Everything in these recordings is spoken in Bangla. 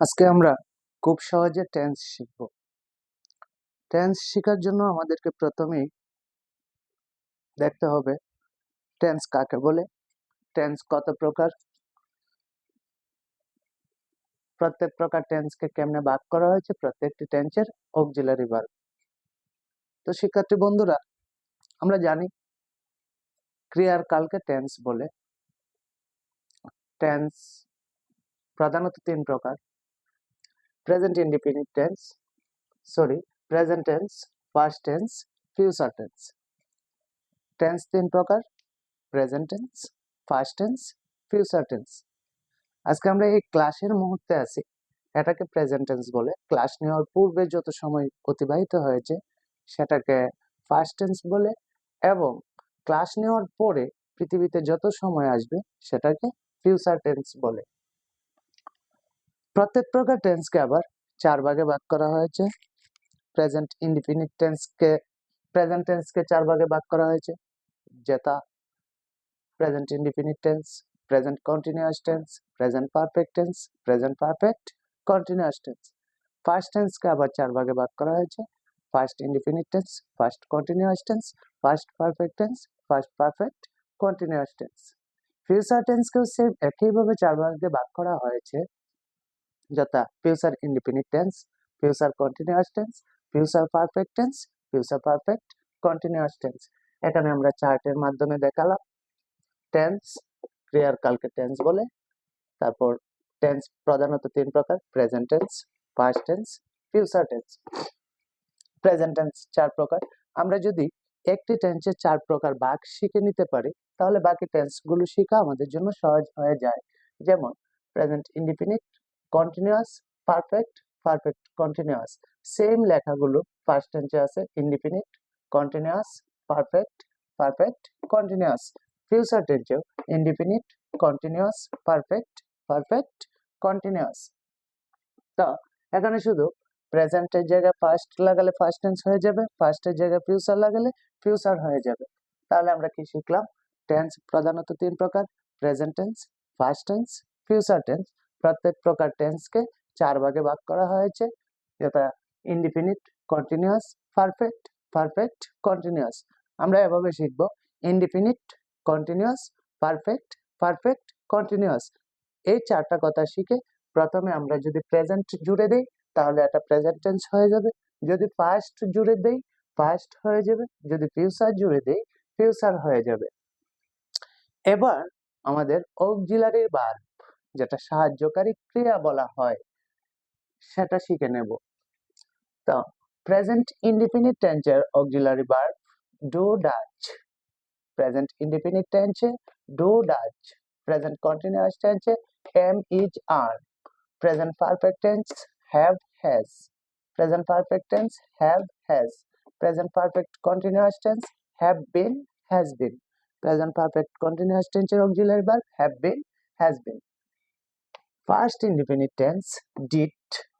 আজকে আমরা খুব সহজে টেন্স শিখব। টেন্স শেখার জন্য আমাদেরকে প্রথমেই দেখতে হবে টেন্স কাকে বলে টেন্স কত প্রকার? প্রত্যেক প্রকার টেন্সকে কেমনে ভাগ করা হয়েছে? প্রত্যেকটি টেন্সের অক্সিলারি ভার্ব তো শিক্ষার্থী বন্ধুরা, আমরা জানি ক্রিয়ার কালকে টেন্স বলে। টেন্স প্রধানত তিন প্রকার। Present independent tense sorry present tense past tense future tense tense তিন প্রকার present tense past tense future tense আজকে আমরা এই ক্লাসের মুহূর্তে আছি। এটাকে প্রেজেন্ট টেন্স বলে। ক্লাস নেওয়ার পূর্বে যত সময় অতিবাহিত হয়েছে, সেটাকে ফার্স্ট টেন্স বলে এবং ক্লাস নেওয়ার পরে পৃথিবীতে যত সময় আসবে, সেটাকে ফিউচার টেন্স বলে। প্রত্যেক প্রকার টেন্সকে আবার চার ভাগে ভাগ করা হয়েছে। প্রেজেন্ট ইনডিফিনিট টেন্সকে প্রেজেন্ট টেন্সকে চার ভাগে ভাগ করা হয়েছে। যেটা present indefinite tense present continuous tense present perfect tense present perfect continuous tense past টেন্সকে আবার চার ভাগে ভাগ করা হয়েছে। Past indefinite tense past continuous tense past perfect tense past perfect continuous tense future টেন্সকেও same একইভাবে চার ভাগে ভাগ করা হয়েছে। যথা future independent tense future continuous tense future perfect tense future perfect continuous tense এখানে আমরা চার্টের মাধ্যমে দেখালাম। টেন্স ক্রিয়ার কালকে টেন্স বলে। তারপর টেন্স প্রধানত তিন প্রকার present tense past tense future tense present tense চার প্রকার। আমরা যদি একটি টেন্সের চার প্রকার ভাগ শিখে নিতে পারি, তাহলে বাকি টেন্সগুলো শেখা আমাদের জন্য সহজ হয়ে যায়। যেমন present independent continuous perfect perfect continuous same লেখাগুলো ফার্স্ট টেন্সে আছে independent continuous perfect perfect continuous future টেন্সেও independent continuous perfect perfect continuous তো, এখানে শুধু প্রেজেন্টের জায়গায় ফার্স্ট লাগালে ফার্স্ট টেন্স হয়ে যাবে ফার্স্টের জায়গায় ফিউচার লাগালে ফিউচার হয়ে যাবে। তাহলে আমরা কি শিখলাম? টেন্স প্রধানত তিন প্রকার present tense past tense future tense প্রত্যেক প্রকার টেন্সকে চার ভাগে ভাগ করা হয়েছে। যেটা independent continuous perfect perfect continuous আমরা এভাবে শিখব। Independent continuous perfect perfect continuous এই চারটা কথা শিখে প্রথমে আমরা যদি প্রেজেন্ট জুড়ে দেই, তাহলে এটা প্রেজেন্ট টেন্স হয়ে যাবে। যদি পাস্ট জুড়ে দেই পাস্ট হয়ে যাবে। যদি ফিউচার জুড়ে দেই ফিউচার হয়ে যাবে। এবার আমাদের অক্সিলারি ভার্ব যেটা সাহায্যকারী ক্রিয়া বলা হয়, সেটা শিখে নেব। তো প্রেজেন্ট ইন্ডিপেন্ডেন্ট টেন্সের auxiliary verb do does present independent টেন্সে ডু ডাচ প্রেজেন্ট কন্টিনিউয়াস টেন্সে am is are present perfect tense have has present perfect tense have has present perfect continuous tense have been has been present perfect continuous টেন্সের auxiliary verb have been has been Past indefinite tense, did,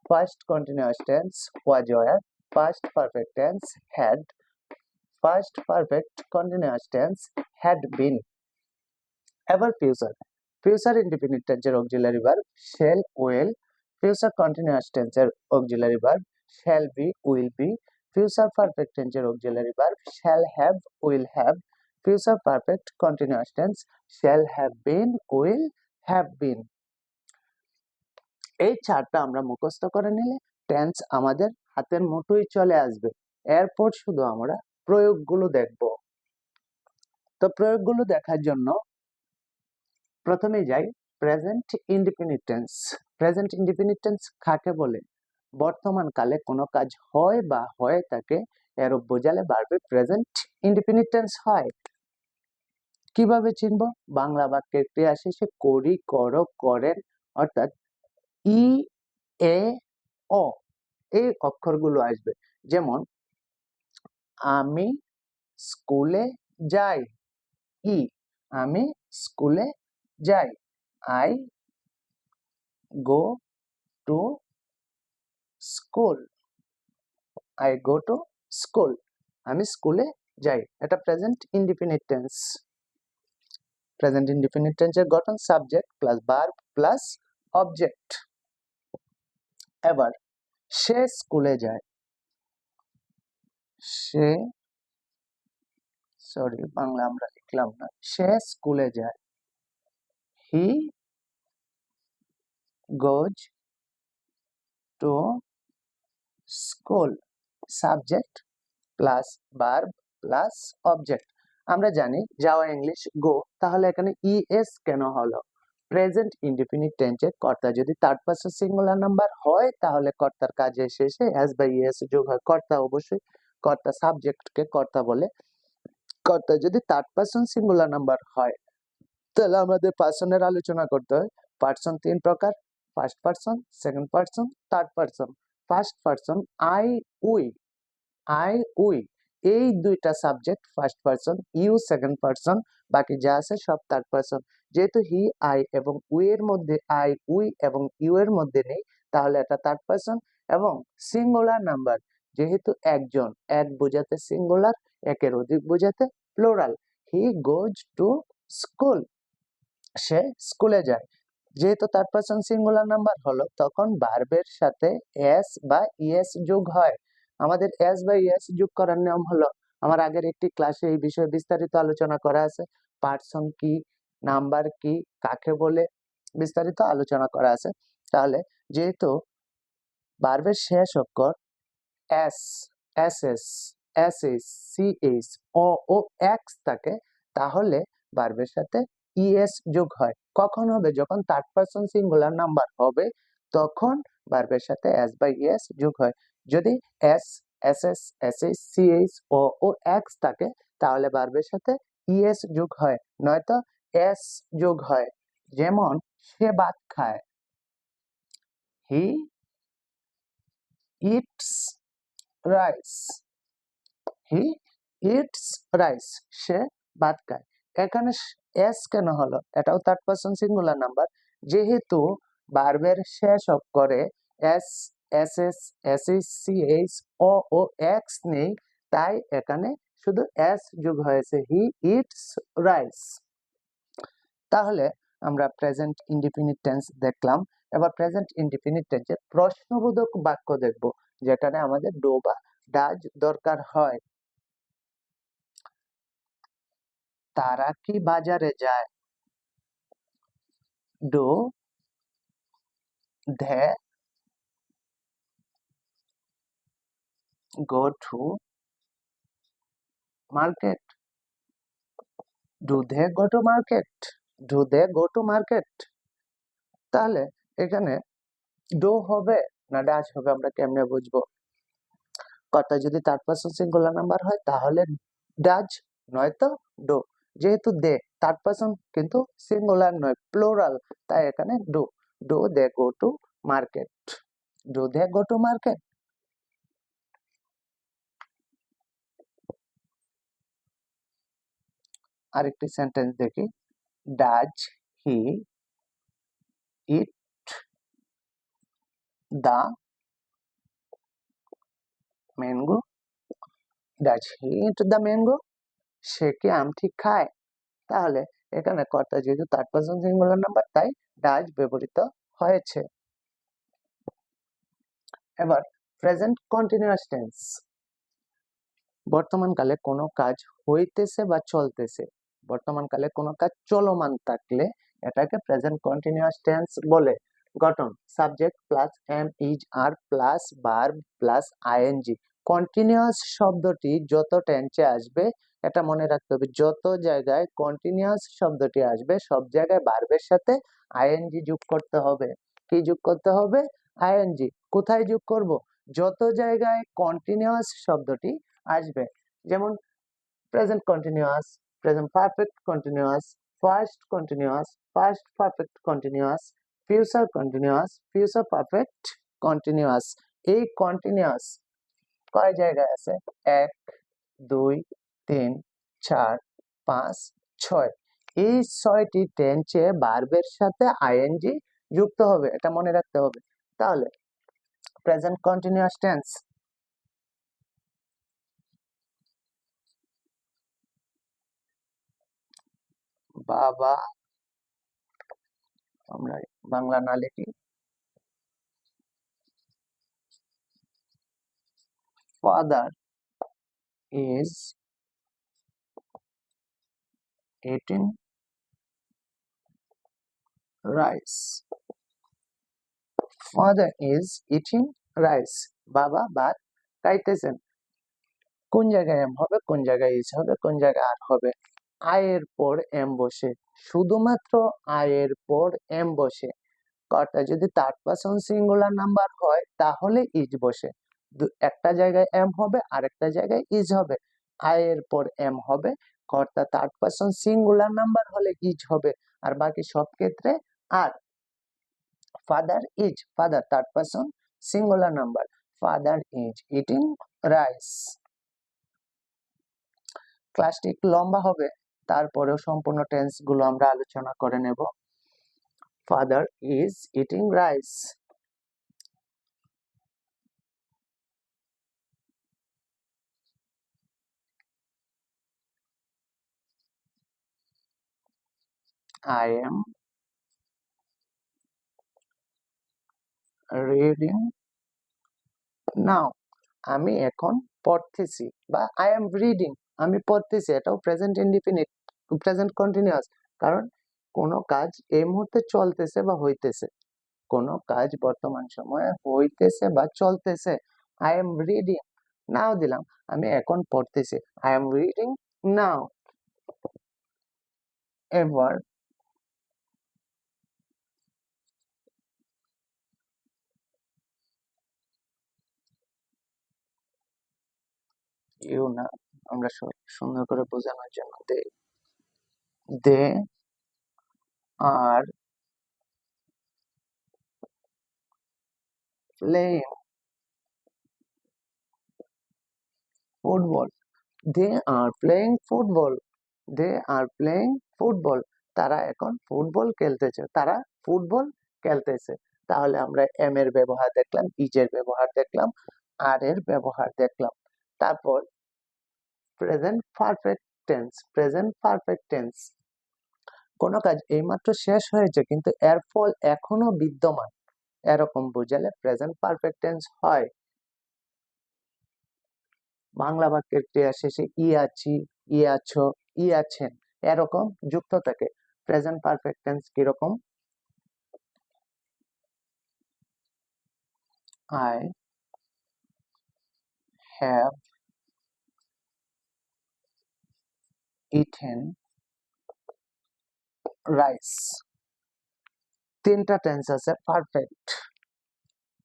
past continuous tense, was were, past perfect tense, had, past perfect continuous tense, had been. Ever future. Future indefinite tense auxiliary verb shall, will. Future continuous tense auxiliary verb shall be, will be. Future perfect tense auxiliary verb shall have, will have. Future perfect continuous tense shall have been, will have been. এই চারটা আমরা মুখস্থ করে নিলে টেন্স আমাদের হাতের মুঠোই চলে আসবে। এরপর শুধু আমরা প্রয়োগগুলো দেখব। তো প্রয়োগগুলো দেখার জন্য প্রথমে যাই present independent tense present independent tense কাকে বলে? বর্তমান কালে কোনো কাজ হয় বা হয়ে থাকে এর বোঝালে বাড়বে প্রেজেন্ট ইন্ডিপেন্ডেন্ট টেন্স হয়। কীভাবে চিনব? বাংলা বাক্যের ক্রিয়া শেষে করি, করো, করেন, অর্থাৎ ই এ অ এই অক্ষরগুলো আসবে। যেমন, আমি স্কুলে যাই। ই, আমি স্কুলে যাই। I go to school. I go to school. আমি স্কুলে যাই। এটা প্রেজেন্ট ইন্ডিপেন্ডেন্ট টেন্স প্রেজেন্ট টেন্সের গঠন subject plus verb plus object. এবার সে স্কুলে যায়। সে, সরি, বাংলা আমরা লিখলাম না। সে স্কুলে যায়। He goes to school. Subject plus verb plus object. আমরা জানি যাওয়া ইংলিশ গো, তাহলে এখানে ইএস কেন হলো? প্রেজেন্ট ইনডিফিনিট টেন্সে কর্তা। যদি থার্ড পারসন সিঙ্গুলার নাম্বার হয়, তাহলে কর্তার কাজে শেষে এস বাই ইএস যোগ হয়। কর্তা অবশ্যই কর্তা সাবজেক্টকে কর্তা বলে। কর্তা যদি থার্ড পারসন সিঙ্গুলার নাম্বার হয়, তাহলে আমাদের পার্সনের আলোচনা করতে হয়। পার্সন তিন প্রকার first person second person third person first person I we I we এই দুইটা subject first person you second person বাকি যা আছে সব থার্ড পার্সন যেহেতু হি আই এবং উই এর মধ্যে আই উই এবং ইউ এর মধ্যে নেই, তাহলে এটা থার্ড পার্সন এবং সিঙ্গুলার নাম্বার যেহেতু একজন, এক বোঝাতে সিঙ্গুলার একের অধিক বোঝাতে plural he goes to school সে স্কুলে যায়। যেহেতু থার্ড পার্সন সিঙ্গুলার নাম্বার হলো, তখন ভার্বের সাথে এস বা ইএস যোগ হয়। আমাদের এস বা ইএস যোগ করার নিয়ম হলো, আমার আগের একটি ক্লাসে এই বিষয়ে বিস্তারিত আলোচনা করা আছে পার্সন কি নাম্বার কি, কাকে বলে বিস্তারিত আলোচনা করা আছে। তাহলে যেহেতু ভার্বের শেষ অক্ষর S S S S S C S O O X থাকে, তাহলে ভার্বের সাথে ইএস যোগ হয়। কখন হবে? যখন থার্ড পারসন সিঙ্গুলার নাম্বার হবে, তখন ভার্বের সাথে এস বাই ইএস যোগ হয়। যদি S S S S S C H O O X থাকে, তাহলে ভার্বের সাথে ইএস যোগ হয়। নয়তো এস যোগ হয়। যেমন, সে ভাত খায়। He eats rice. He eats rice. সে ভাত খায়। এখানে এস কেন হলো? এটাও থার্ড পারসন সিঙ্গুলার নাম্বার যেহেতু ভার্বের শেষ অফ করে S S S S S C H O O, X নেই। তাই এখানে শুধু এস যোগ হয়েছে। He eats rice. তাহলে আমরা প্রেজেন্ট ইনডিফিনিট টেন্স দেখলাম। এবার প্রেজেন্ট ইনডিফিনিট টেন্সের প্রশ্নবোধক বাক্য দেখব যেখানে আমাদের ডো বা ডাজ দরকার হয়। তারা কি বাজারে যায়? ডো ধে go to market. do they go to market? Do they go to market তাহলে এখানে ডো হবে না ডাচ হবে আমরা কেমনে বুঝব? কর্তা যদি থার্ড পারসন সিঙ্গুলার নাম্বার হয়, তাহলে ডাচ নয়তো ডো যেহেতু দে থার্ড পারসন কিন্তু সিঙ্গুলার নয় প্লোরাল তাই এখানে do do they go to market do they go to market আরেকটি সেন্টেন্স দেখি। Does he eat the mango does he eat the mango সে কি আমটি খায়? তাহলে এখানে কর্তা যেহেতু থার্ড পারসন সিঙ্গুলার নাম্বার তাই ডাজ ব্যবহৃত হয়েছে। এবার প্রেজেন্ট কন্টিনিউয়াস টেন্স বর্তমানকালে কোনো কাজ হইতেছে বা চলতেছে। বর্তমানকালে কোনো কাজ চলমান থাকলে এটাকে প্রেজেন্ট কন্টিনিউয়াস টেন্স বলে। গঠন subject plus am is are plus verb plus ING continuous শব্দটি যত টেন্সে আসবে, এটা মনে রাখতে হবে, যত জায়গায় কন্টিনিউয়াস শব্দটি আসবে, সব জায়গায় ভার্বের সাথে আইএনজি যোগ করতে হবে। কি যোগ করতে হবে? আইএনজি কোথায় যোগ করব? যত জায়গায় কন্টিনিউয়াস শব্দটি আসবে। যেমন present continuous present perfect continuous past continuous past perfect continuous future continuous future perfect continuous এই কন্টিনিউয়াস কয় জায়গায় আছে? এক, দুই, তিন, চার, পাঁচ, ছয়। এই ছয়টি টেন্সে ভার্বের সাথে আইএনজি যুক্ত হবে, এটা মনে রাখতে হবে। তাহলে প্রেজেন্ট কন্টিনিউয়াস টেন্স বাবা। আমরা বাংলা না লিখি। Father is eating rice. Father is eating rice. বাবা ভাত খাইতেছেন। কোন জায়গায় হবে, কোন জায়গায় ইজ হবে, কোন জায়গায় আর হবে? আয়ের পর এম বসে। শুধুমাত্র আয়ের পর এম বসে। কর্তা, যদি থার্ড পারসন সিঙ্গুলার নাম্বার হয়, তাহলে ইজ বসে। একটা জায়গায় এম হবে, আরেকটা জায়গায় ইজ হবে। আয়ের পর এম হবে, কর্তা থার্ড পারসন সিঙ্গুলার নাম্বার হলে ইজ হবে। আর বাকি সব ক্ষেত্রে are. Father is father third person singular number father is eating rice ক্লাসটি লম্বা হবে। তারপরেও সম্পূর্ণ টেন্সগুলো আমরা আলোচনা করে নেব। Father is eating rice I am reading now. আমি এখন পড়তেছি বা আই এম রিডিং আমি পড়তেছি, এটাও প্রেজেন্ট ইনডিফিনিট প্রেজেন্ট কন্টিনিউয়াস কারণ কোনো কাজ এই মুহূর্তে চলতেছে বা হইতেছে। কোনো কাজ বর্তমান সময়ে হইতেছে বা চলতেছে। আই এম রিডিং নাও দিলাম, আমি এখন পড়তেছি। আই এম রিডিং নাও এবার ইউ না আমরা সুন্দর করে বোঝানোর জন্য they they, are playing football, they are playing football, they are playing football. তারা এখন ফুটবল খেলতেছে, তারা ফুটবল খেলতেছে। তাহলে আমরা এম এর ব্যবহার দেখলাম ইজ এর ব্যবহার দেখলাম আর এর ব্যবহার দেখলাম। তারপর present perfect tense present perfect tense কোনো কাজ এইমাত্র শেষ হয়েছে, কিন্তু এর ফল এখনও বিদ্যমান। এরকম বোঝালে প্রেজেন্ট পারফেক্ট টেন্স হয়। বাংলা বাক্যের ক্রিয়া শেষে ই আছি, ই আছো, ই আছেন, এরকম যুক্ত থাকে। প্রেজেন্ট পারফেক্ট টেন্স কীরকম? আই হ্যাভ ইটেন রাইস তিনটা টেন্স আছে পারফেক্ট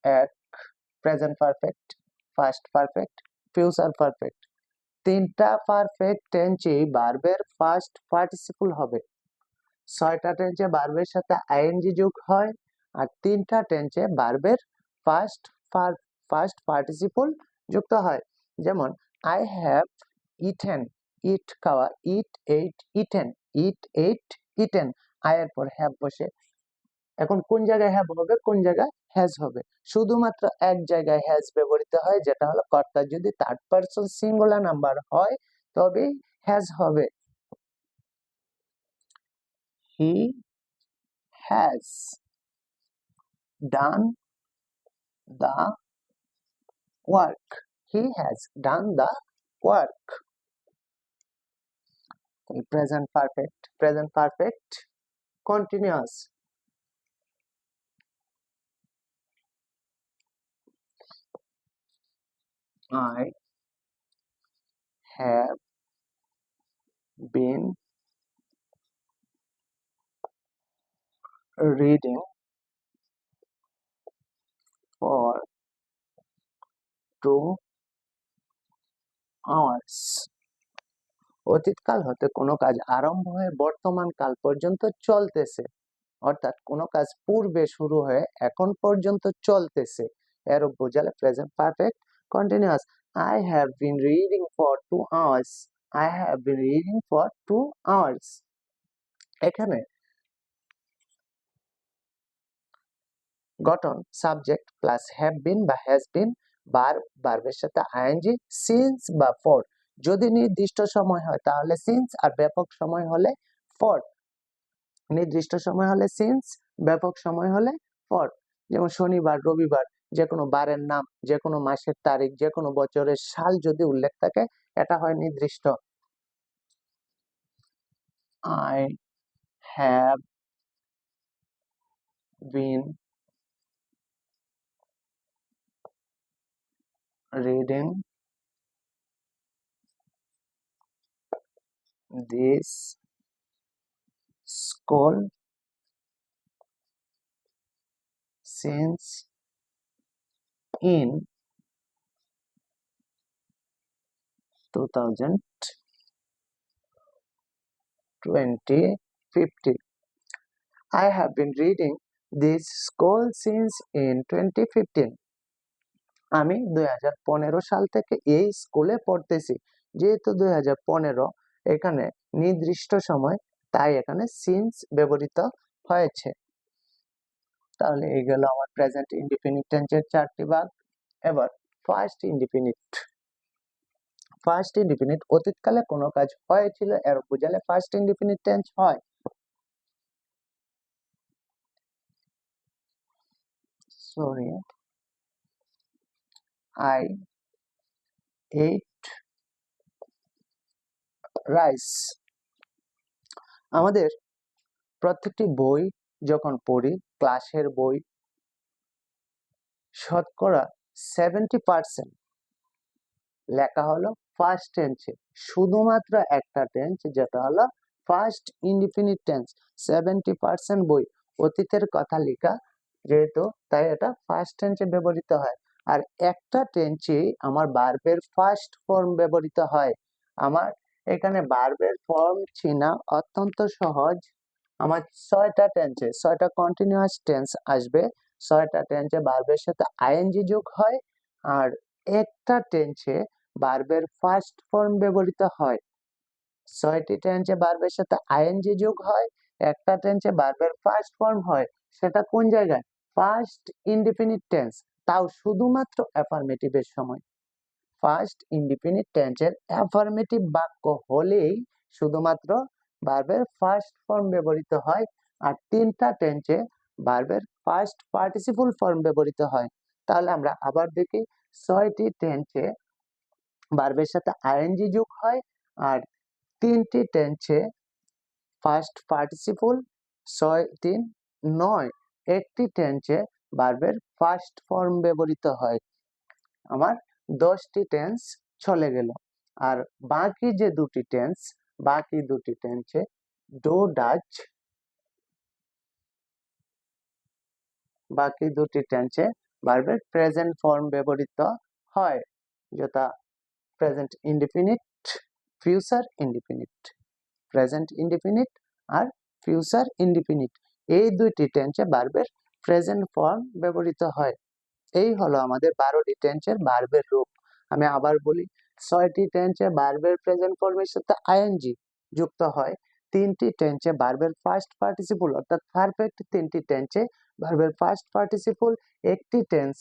এক present perfect past perfect future perfect তিনটা পারফেক্ট টেন্সেই ভার্বের ফার্স্ট পার্টিসিপল হবে। ছয়টা টেন্সে ভার্বের সাথে আইএনজি যোগ হয়, আর তিনটা টেন্সে ভার্বের ফার্স্ট ফার্স্ট পার্টিসিপল যুক্ত হয়। যেমন আই হ্যাভ ইটেন ইট খাওয়া eat ate eaten eat ate eaten আয়ের পর হ্যাভ বসে এখন কোন জায়গায় হ্যাভ হবে, কোন জায়গায় হ্যাজ হবে শুধুমাত্র এক জায়গায় হ্যাজ ব্যবহৃত হয়, যেটা হলো কর্তা যদি থার্ড পারসন সিঙ্গুলার নাম্বার হয় তবে হ্যাজ হবে he has done the work. He has done the work. Present perfect. Present perfect. Continuous. I have been reading for two hours. অতীতকাল হতে কোনো কাজ আরম্ভ হয়ে বর্তমান কাল পর্যন্ত চলতেছে। অর্থাৎ কোনো কাজ পূর্বে শুরু হয়ে এখন পর্যন্ত চলতেছে। এর বোঝালে present perfect continuous I have been reading for two hours I have been reading for two hours এখানে গঠন সাবজেক্ট প্লাস হ্যাভ বিন বা হ্যাজ বিন বার বার্বের সাথে আইএনজি সিন্স বা ফর যদি নির্দিষ্ট সময় হয়, তাহলে সিন্স আর ব্যাপক সময় হলে ফর নির্দিষ্ট সময় হলে সিন্স ব্যাপক সময় হলে ফর যেমন শনিবার, রবিবার যে কোনো বারের নাম যে কোনো মাসের তারিখ যে কোনো বছরের সাল যদি উল্লেখ থাকে, এটা হয় নির্দিষ্ট। I have been reading this school since in 2050 I have been reading this school since in 2015 আমি দুই সাল থেকে এই স্কুলে পড়তেছি যেহেতু দুই হাজার পনেরো এখানে নির্দিষ্ট সময় তাই এখানে সিন্স ব্যবহৃত হয়েছে। তাহলে এই গেল আমার প্রেজেন্ট ইন্ডিপেন্ডেন্ট টেন্সের চারটি ভাগ। এবার ফার্স্ট ইন্ডিপেন্ডেন্ট ফার্স্ট ইন্ডিপেন্ডেন্ট অতীতকালে কোনো কাজ হয়েছিল, এর বোঝালে ফার্স্ট ইন্ডিপেন্ডেন্ট টেন্স হয়। Sorry I ate rice. আমাদের প্রত্যেকটি বই যখন পড়ি, ক্লাসের বই, শতকরা সেভেন্টি পার্সেন্ট লেখা হলো ফার্স্ট টেন্সে শুধুমাত্র একটা টেন্স যেটা হলো past indefinite tense seventy percent বই অতীতের কথা লেখা যেহেতু, তাই এটা ফার্স্ট টেন্সে ব্যবহৃত হয়। আর একটা টেন্সে আমার বার্বের ফার্স্ট ফর্ম ব্যবহৃত হয়। আমার এখানে বার্বের ফর্ম চিনা অত্যন্ত সহজ। আমার ছয়টা টেন্সে ছয়টা কন্টিনিউয়াস টেন্স আসবে। ছয়টা টেন্সে বার্বের সাথে আইএনজি যোগ হয় আর একটা টেন্সে বার্বের ফার্স্ট ফর্ম ব্যবহৃত হয়। ছয়টি টেন্সে বার্বের সাথে আইএনজি যোগ হয়, একটা টেন্সে বার্বের ফার্স্ট ফর্ম হয়। সেটা কোন জায়গায়? ফার্স্ট ইনডিফিনিট টেন্স তাও শুধুমাত্র অ্যাফার্মেটিভের সময়। ফার্স্ট ইনডিফিনিট টেন্সের অ্যাফার্মেটিভ বাক্য হলেই শুধুমাত্র ভার্বের ফার্স্ট ফর্ম ব্যবহৃত হয় আর তিনটা টেন্সে ভার্বের ফার্স্ট পার্টিসিপল ফর্ম ব্যবহৃত হয়। তাহলে আমরা আবার দেখি ছয়টি টেন্সে ভার্বের সাথে আইএনজি যোগ হয় আর তিনটি টেন্সে ফার্স্ট পার্টিসিপল ছয় তিন নয়, একটি টেন্সে ভার্বের ফার্স্ট ফর্ম ব্যবহৃত হয়। আমার দশটি টেন্স চলে গেল। আর বাকি যে দুটি টেন্স বাকি দুটি টেন্সে ডো ডাচ বাকি দুটি টেন্সে ভার্বের প্রেজেন্ট ফর্ম ব্যবহৃত হয়, যথা present indefinite future indefinite present indefinite আর ফিউচার ইনডিফিনিট এই দুইটি টেন্সে ভার্বের প্রেজেন্ট ফর্ম ব্যবহৃত হয়। এই হলো আমাদের বারোটি টেন্সের বার্বের রূপ। আমি আবার বলি, ছয়টি টেন্সে বার্বের প্রেজেন্ট ফর্মের সাথে আইএনজি যুক্ত হয়। তিনটি টেন্সে বার্বের ফার্স্ট পার্টিসিপল অর্থাৎ পারফেক্ট তিনটি টেন্সে ভার্বের ফার্স্ট পার্টিসিপল একটি টেন্স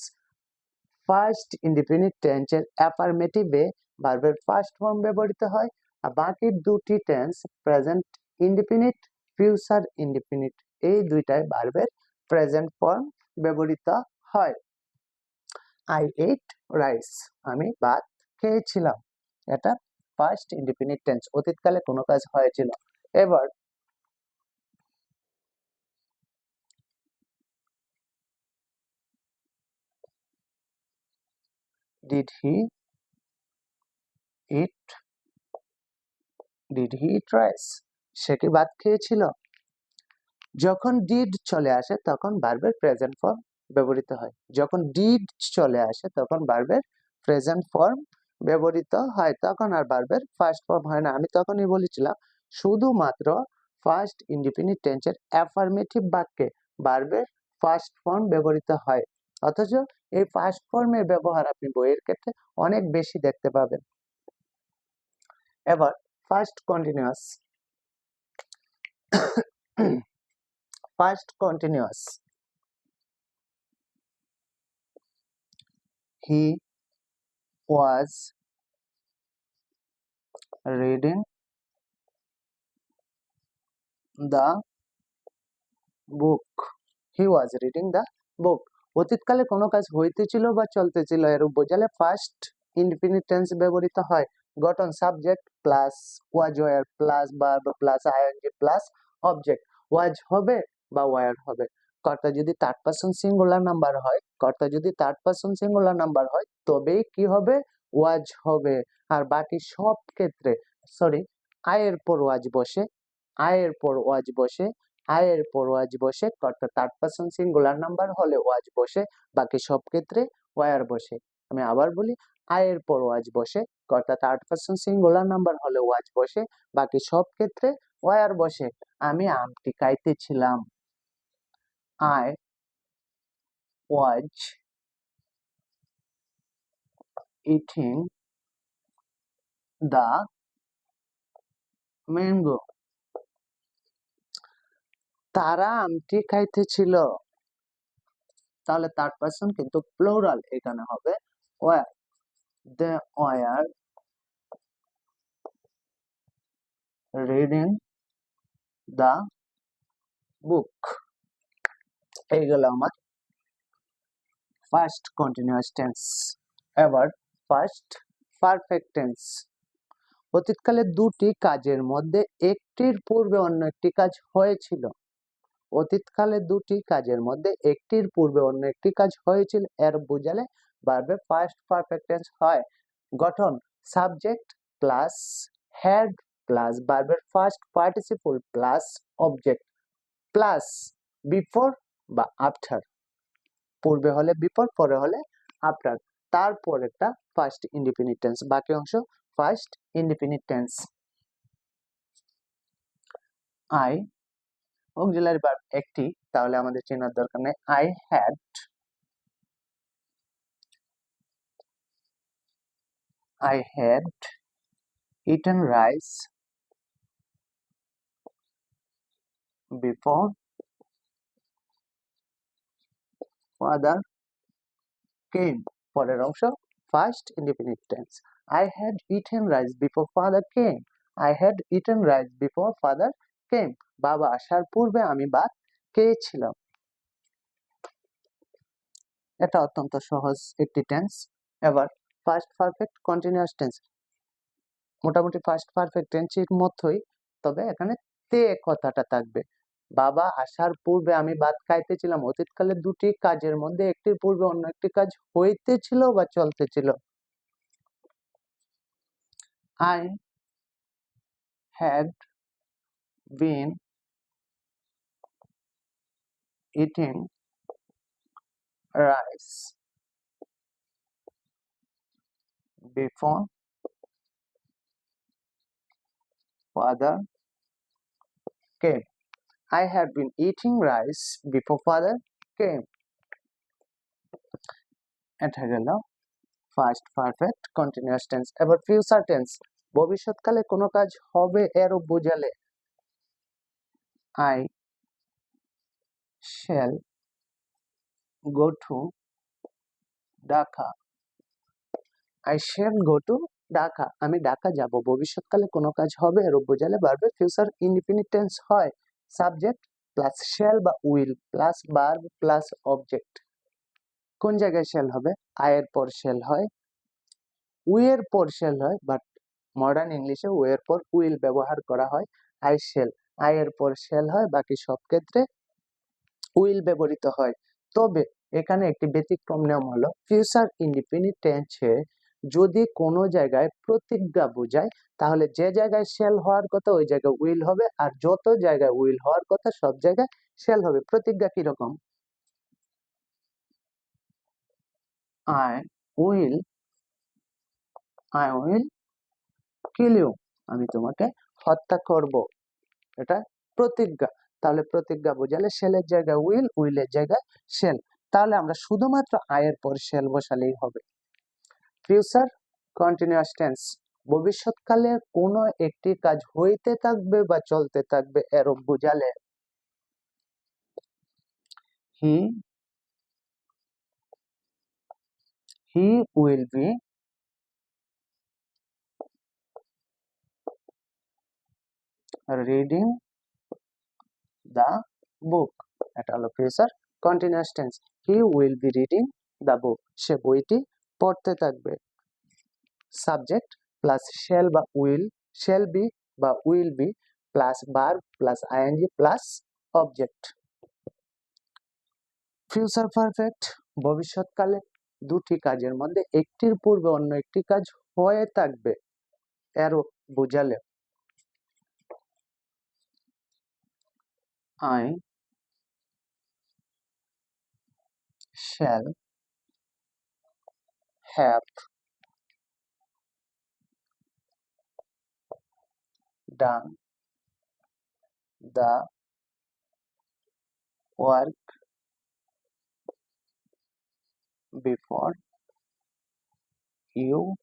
ফার্স্ট ইন্ডিপেন্ডেন্ট টেন্সের অ্যাফার্মেটিভে ভার্বের ফার্স্ট ফর্ম ব্যবহৃত হয়। আর বাকি দুটি tense present independent future independent এই দুইটাই ভার্বের প্রেজেন্ট ফর্ম ব্যবহৃত হয়। আই এইট রাইস আমি ভাত খেয়েছিলাম। এটা ফার্স্ট ইন্ডিপেন্ডেন্ট টেন্স অতীতকালে কোনো কাজ হয়েছিল। এবার did he eat, did he eat rice? সে কি ভাত খেয়েছিল? যখন ডিড চলে আসে, তখন ভার্বের প্রেজেন্ট ফর্ম ব্যবহৃত হয়। যখন ডিড চলে আসে, তখন ভার্বের প্রেজেন্ট ফর্ম ব্যবহৃত হয়, তখন আর ভার্বের ফার্স্ট ফর্ম হয় না। আমি তখনই বলেছিলাম, শুধুমাত্র ফার্স্ট ইন্ডিপেন্ডেন্ট টেন্সের অ্যাফার্মেটিভ বাক্যে ভার্বের ফার্স্ট ফর্ম ব্যবহৃত হয়। অথচ এই ফার্স্ট ফর্মের ব্যবহার আপনি বইয়ের ক্ষেত্রে অনেক বেশি দেখতে পাবেন। এবার past continuous past continuous he was reading the book. He was reading the book. অতীতকালে কোনো কাজ হইতেছিল বা চলতেছিল এরূপ বোঝালে ফার্স্ট ইনডিফিনিট টেন্স ব্যবহৃত হয়। গঠন subject plus was were plus verb plus ING plus object was হবে বা ওয়ার হবে। কর্তা যদি থার্ড পারসন সিঙ্গুলার নাম্বার হয়, কর্তা যদি থার্ড পারসন সিঙ্গুলার নাম্বার হয়, তবেই কি হবে? ওয়াজ হবে। আর বাকি সব ক্ষেত্রে সরি আয়ের পর ওয়াজ বসে, আয়ের পর ওয়াজ বসে, আয়ের পর ওয়াজ বসে, কর্তা থার্ড পারসন সিঙ্গুলার নাম্বার হলে ওয়াজ বসে, বাকি সব ক্ষেত্রে ওয়ার বসে। আমি আবার বলি, আয়ের পর ওয়াজ বসে, কর্তা থার্ড পারসন সিঙ্গুলার নাম্বার হলে ওয়াজ বসে, বাকি সব ক্ষেত্রে ওয়ার বসে। আমি আমটি খাইতেছিলাম I was eating the mango তারা আমটি খাইতেছিল তাহলে থার্ড পারসন কিন্তু প্লোরাল এখানে হবে। Were they were reading the book এইগুলো আমার ফার্স্ট কন্টিনিউয়াস টেন্স এবার ফার্স্ট পারফেক্ট টেন্স অতীতকালে দুটি কাজের মধ্যে একটির পূর্বে অন্য একটি কাজ হয়েছিল। অতীতকালে দুটি কাজের মধ্যে একটির পূর্বে অন্য একটি কাজ হয়েছিল, এর বোঝালে ভার্বে ফার্স্ট পারফেক্ট টেন্স হয়। গঠন সাবজেক্ট প্লাস হ্যাড প্লাস ভার্বের past participle plus object plus before বা আফটার পূর্বে হলে বিফোর পরে হলে আফটার তারপর একটা ফার্স্ট ইন্ডিপেন্ডেন্ট টেন্স বাকি অংশ past independent tense I auxiliary verb একটি, তাহলে আমাদের চেনার দরকার নেই। I had I had eaten rice before father came পরের অংশ past independent tense I had eaten rice before father came I had eaten rice before father came বাবা আসার পূর্বে আমি ভাত খেয়েছিলাম। এটা অত্যন্ত সহজ একটি টেন্স এবার ফার্স্ট পারফেক্ট কন্টিনিউয়াস টেন্স মোটামুটি ফার্স্ট পারফেক্ট টেন্সের মতোই তবে এখানে তে কথাটা থাকবে। বাবা আসার পূর্বে আমি ভাত খাইতেছিলাম অতীতকালে দুটি কাজের মধ্যে একটির পূর্বে অন্য একটি কাজ হইতেছিল বা চলতেছিল I had been eating rice before father came. I had been eating rice before father came. এটা গেল ফার্স্ট পারফেক্ট কন্টিনিউয়াস টেন্স এবার ফিউচার টেন্স ভবিষ্যৎকালে কোনো কাজ হবে এর বোঝালে। I shall go to Dhaka I shall go to Dhaka আমি ঢাকা যাব। ভবিষ্যৎকালে কোনো কাজ হবে এর বোঝালে। বাড়বে ফিউচার ইনডিফিনিট টেন্স হয়। সাবজেক্ট প্লাস শ্যাল বা will plus verb plus object কোন জায়গায় শ্যাল হবে? আয়ের পর শ্যাল হয়। উইয়ের পর শ্যাল হয় বাট মডার্ন ইংলিশে উইয়ের পর উইল ব্যবহার করা হয়। আই শ্যাল আয়ের পর শ্যাল হয়, বাকি সব ক্ষেত্রে উইল ব্যবহৃত হয়। তবে এখানে একটি ব্যতিক্রম নিয়ম হলো ফিউচার ইন্ডিপেন্ডেন্ট টেন্সে যদি কোনো জায়গায় প্রতিজ্ঞা বোঝায়, তাহলে যে জায়গায় সেল হওয়ার কথা, ওই জায়গায় উইল হবে, আর যত জায়গায় উইল হওয়ার কথা, সব জায়গায় সেল হবে। প্রতিজ্ঞা কীরকম? I will I will kill you আমি তোমাকে হত্যা করব। এটা প্রতিজ্ঞা। তাহলে প্রতিজ্ঞা বোঝালে সেলের জায়গায় উইল উইলের জায়গায় সেল তাহলে আমরা শুধুমাত্র আয়ের পর সেল বসালেই হবে। ফিউচার কন্টিনিউয়াস টেন্স ভবিষ্যৎকালে কোনো একটি কাজ হইতে থাকবে বা চলতে থাকবে এরূপ বোঝালে। He he will be reading the book এটা হলো future continuous tense he will be reading the book সে বইটি পড়তে থাকবে। সাবজেক্ট প্লাস শেল বা উইল শেল বি বা will be plus bar plus ING plus object future perfect ভবিষ্যৎকালে দুটি কাজের মধ্যে একটির পূর্বে অন্য একটি কাজ হয়ে থাকবে। এরও বুঝালে। I shall have done the work before you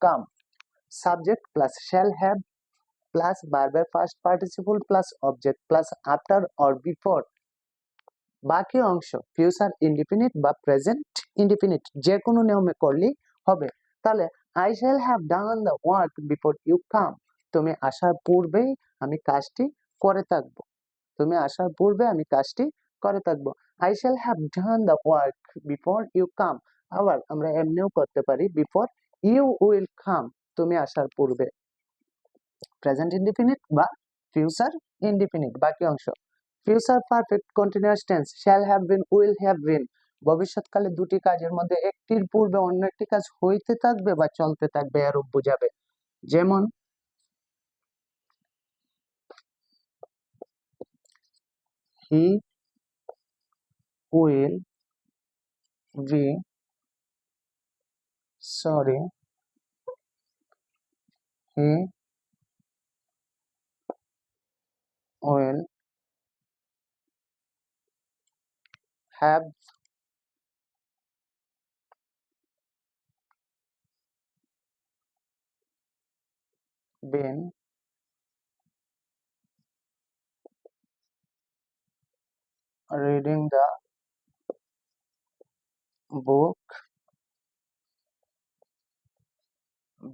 come. Subject plus shall have plus verb past participle plus object plus after or before বাকি অংশ ফিউচার ইনডিফিনিট বা প্রেজেন্ট ইনডিফিনিট যে কোনো নিয়মে করলেই হবে। তাহলে I shall have done the work before you come তুমি আসার পূর্বেই আমি কাজটি করে থাকব। তুমি আসার পূর্বে আমি কাজটি করে থাকব। I shall have done the work before you come আবার আমরা এমনিও করতে পারি বিফোর ইউ উইল কাম তুমি আসার পূর্বে। প্রেজেন্ট ইনডিফিনিট বা ফিউচার ইনডিফিনিট বাকি অংশ। Future perfect continuous tense shall have been will have been ভবিষ্যৎকালে দুটি কাজের মধ্যে একটির পূর্বে অন্য একটি কাজ হইতে থাকবে বা চলতে থাকবে, এরূপ বোঝাবে। যেমন he will be sorry he will have been reading the book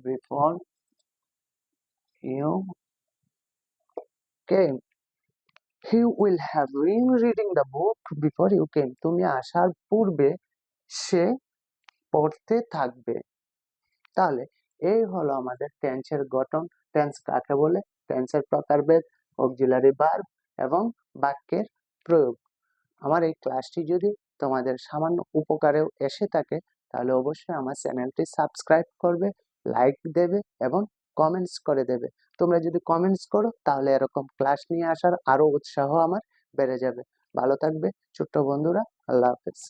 before you came he will have been reading the book before you came. তুমি আসার পূর্বে সে পড়তে থাকবে। তাহলে এই হলো আমাদের টেন্সের গঠন। টেন্স কাকে বলে? টেন্সের প্রকারভেদ অক্সিলারি ভার্ব এবং বাক্যের প্রয়োগ। আমার এই ক্লাসটি যদি তোমাদের সামান্য উপকারেও এসে থাকে, তাহলে অবশ্যই আমার চ্যানেলটি সাবস্ক্রাইব করবে লাইক দেবে এবং কমেন্টস করে দেবে। তোমরা যদি কমেন্টস করো, তাহলে এরকম ক্লাস নিয়ে আসার আরও উৎসাহ আমার বেড়ে যাবে। ভালো থাকবে, ছোট্ট বন্ধুরা, আল্লাহ হাফেজ।